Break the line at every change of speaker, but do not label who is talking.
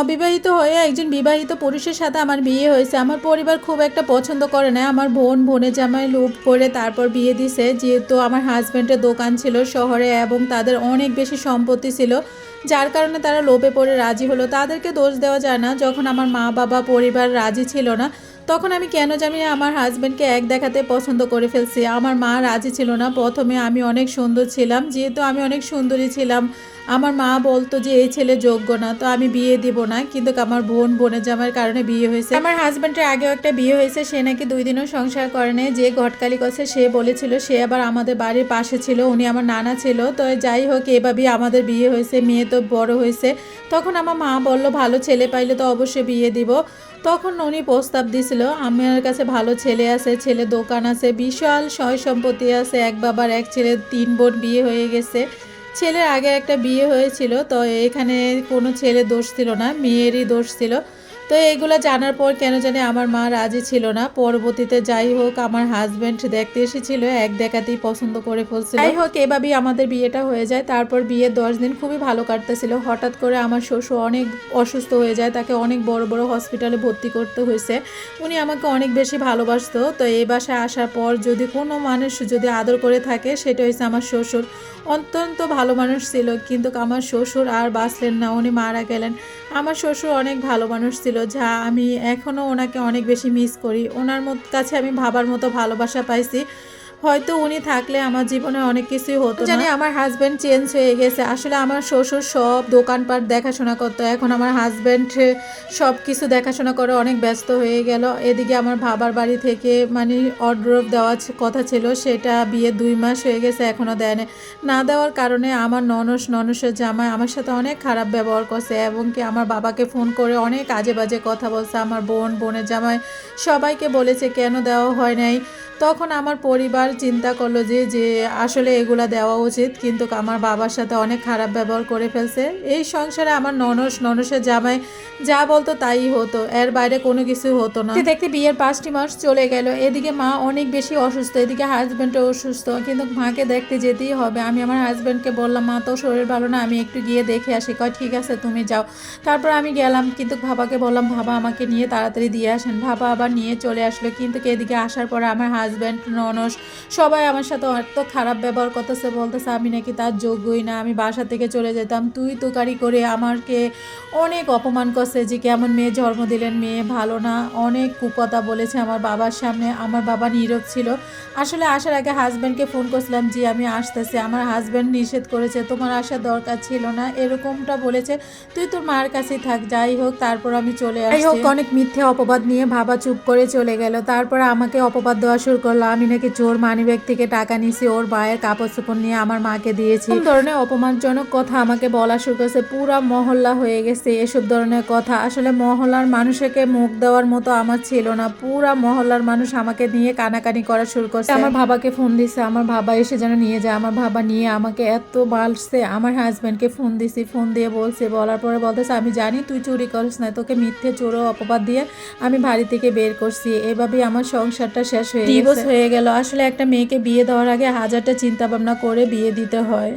অবিবাহিত হয়ে একজন বিবাহিত পুরুষের সাথে আমার বিয়ে হয়েছে। আমার পরিবার খুব একটা পছন্দ করে না। আমার বোন বোনে জামাই লোভ করে তারপর বিয়ে দিছে। যেহেতু আমার হাজব্যান্ডের দোকান ছিল শহরে এবং তাদের অনেক বেশি সম্পত্তি ছিল, যার কারণে তারা লোভে পড়ে রাজি হলো। তাদেরকে দোষ দেওয়া যায় না। যখন আমার মা, বাবা, পরিবার রাজি ছিল না, তখন আমি কেন জানি আমার হাজব্যান্ডকে এক দেখাতে পছন্দ করে ফেলছি। আমার মা রাজি ছিল না। প্রথমে আমি অনেক সুন্দর ছিলাম। যেহেতু আমি অনেক সুন্দরী ছিলাম আমার মা বলতো যে এই ছেলে যোগ্য না, তো আমি বিয়ে দিব না। কিন্তু আমার বোন, বোনের জামার কারণে বিয়ে হয়েছে। আমার হাজব্যান্ডের আগেও একটা বিয়ে হয়েছে, সে নাকি দুই দিনও সংসার করে যে ঘটকালি করছে সে বলেছিল, সে আবার আমাদের বাড়ির পাশে ছিল, উনি আমার নানা ছিল। তো যাই হোক, এভাবেই আমাদের বিয়ে হয়েছে, মেয়ে তো বড় হয়েছে। তখন আমার মা বলল, ভালো ছেলে পাইলে তো অবশ্যই বিয়ে দিব। তখন উনি প্রস্তাব দিছিল, আমার কাছে ভালো ছেলে আছে, ছেলে দোকান আছে, বিশাল সয় সম্পত্তি আছে, এক বাবার, এক ছেলে তিন বোন বিয়ে হয়ে গেছে। ছেলের আগে একটা বিয়ে হয়েছিল, তো এখানে কোনো ছেলে দোষ ছিল না, মেয়েরই দোষ ছিল। তো এগুলো জানার পর কেন জানি আমার মা রাজি ছিল না। পরবর্তীতে যাই হোক, আমার হাজব্যান্ড দেখতে এসেছিল, এক দেখাতেই পছন্দ করে ফেলছিল। যাই হোক, এভাবেই আমাদের বিয়েটা হয়ে যায়। তারপর বিয়ের দশ দিন খুবই ভালো কাটতেছিল। হঠাৎ করে আমার শ্বশুর অনেক অসুস্থ হয়ে যায়, তাকে অনেক বড় বড় হসপিটালে ভর্তি করতে হয়েছে। উনি আমাকে অনেক বেশি ভালোবাসতো। তো এই বাসায় আসার পর যদি কোনো মানুষ যদি আদর করে থাকে, সেটা হচ্ছে আমার শ্বশুর। অত্যন্ত ভালো মানুষ ছিল, কিন্তু আমার শ্বশুর আর বাঁচলেন না। উনি মারা গেলেন। আমার শ্বশুর অনেক ভালো মানুষ ছিল, যা আমি এখনও ওনাকে অনেক বেশি মিস করি। ওনার কাছে আমি ভাবার মতো ভালোবাসা পাইছি। হয়তো উনি থাকলে আমার জীবনে অনেক কিছুই হতো জানি আমার হাজব্যান্ড চেঞ্জ হয়ে গেছে। আসলে আমার শ্বশুর সব দোকানপাট দেখাশোনা করতো। এখন আমার হাজব্যান্ড সব কিছু দেখাশোনা করে অনেক ব্যস্ত হয়ে গেল। এদিকে আমার বাবার বাড়ি থেকে মানে অর্ডার দেওয়া ছ- কথা ছিল, সেটা বিয়ে দুই মাস হয়ে গেছে এখনও দেয় না দেওয়ার কারণে আমার ননস ননসের জামাই আমার সাথে অনেক খারাপ ব্যবহার করছে এবং কি আমার বাবাকে ফোন করে অনেক আজে বাজে কথা বলছে। আমার বোন, বোনের জামাই সবাইকে বলেছে, কেন দেওয়া হয় নাই? তখন আমার পরিবার চিন্তা করল যে যে আসলে এগুলা দেওয়া উচিত, কিন্তু আমার বাবার সাথে অনেক খারাপ ব্যবহার করে ফেলছে। এই সংসারে আমার ননস, ননসের জামাই যা বলতো তাই হতো, এর বাইরে কোনো কিছু হতো না। দেখতে বিয়ের পাঁচটি মাস চলে গেল, এদিকে মা অনেক বেশি অসুস্থ, এদিকে হাজব্যান্ডও অসুস্থ, কিন্তু মাকে দেখতে যেতেই হবে। আমি আমার হাজব্যান্ডকে বললাম, মা তো শরীর ভালো না, আমি একটু গিয়ে দেখে আসি। কয়, ঠিক আছে, তুমি যাও। তারপর আমি গেলাম, কিন্তু বাবাকে বললাম ভাবা আমাকে নিয়ে তাড়াতাড়ি দিয়ে আসেন। ভাবা আবার নিয়ে চলে আসলো, কিন্তু এদিকে আসার পরে আমার হাজব্যান্ড ননস সবাই আমার সাথে এত খারাপ ব্যবহার করতেছে বলতেছে আমি নাকি তার যোগ্যই না আমি বাসা থেকে চলে যেতাম। তুই তোকারি করে আমাকে অনেক অপমান করছে যে কেমন মেয়ে জন্ম দিলেন মেয়ে ভালো না। অনেক কুকথা বলেছে আমার বাবার সামনে। আমার বাবা নীরব ছিল। আসলে আসার আগে হাজব্যান্ডকে ফোন করছিলাম যে আমি আসতেছি। আমার হাজব্যান্ড নিষেধ করেছে তোমার আসার দরকার ছিল না। এরকমটা বলেছে তুই তোর মার কাছেই থাক যাই হোক তারপর আমি চলে আসি হোক অনেক মিথ্যে অপবাদ নিয়ে ভাবা চুপ করে চলে গেল। তারপর আমাকে অপবাদ দেওয়া শুরু করল। আমি নাকি চোর মানিব্যাগ থেকে টাকা নিছি ওর মায়ের কাপড় চোপড় নিয়ে আমার মাকে দিয়েছি। ধরনের অপমানজনক কথা আমাকে বলা শুরু করেছে, পুরা মহল্লা হয়ে গেছে এসব ধরনের কথা। আসলে মহল্লার মানুষকে মুখ দেওয়ার মতো আমার ছিল না। পুরা মহল্লার মানুষ আমাকে নিয়ে কানাকানি করা শুরু করছে। আমার বাবাকে ফোন দিছে, আমার বাবা এসে যেন নিয়ে যায়। আমার বাবা নিয়ে আমাকে এত বালছে আমার হাজব্যান্ডকে ফোন দিছি, ফোন দিয়ে বলছে, বলার পরে বলতেছে, আমি জানি তুই চুরি করিস না, তোকে মিথ্যে চোরো অপবাদ দিয়ে আমি বাড়ি থেকে বের করছি। এভাবেই আমার সংসারটা শেষ হয়ে ডিভোর্স হয়ে গেল। আসলে একটা মেয়েকে বিয়ে দেওয়ার আগে হাজারটা চিন্তা ভাবনা করে বিয়ে দিতে হয়।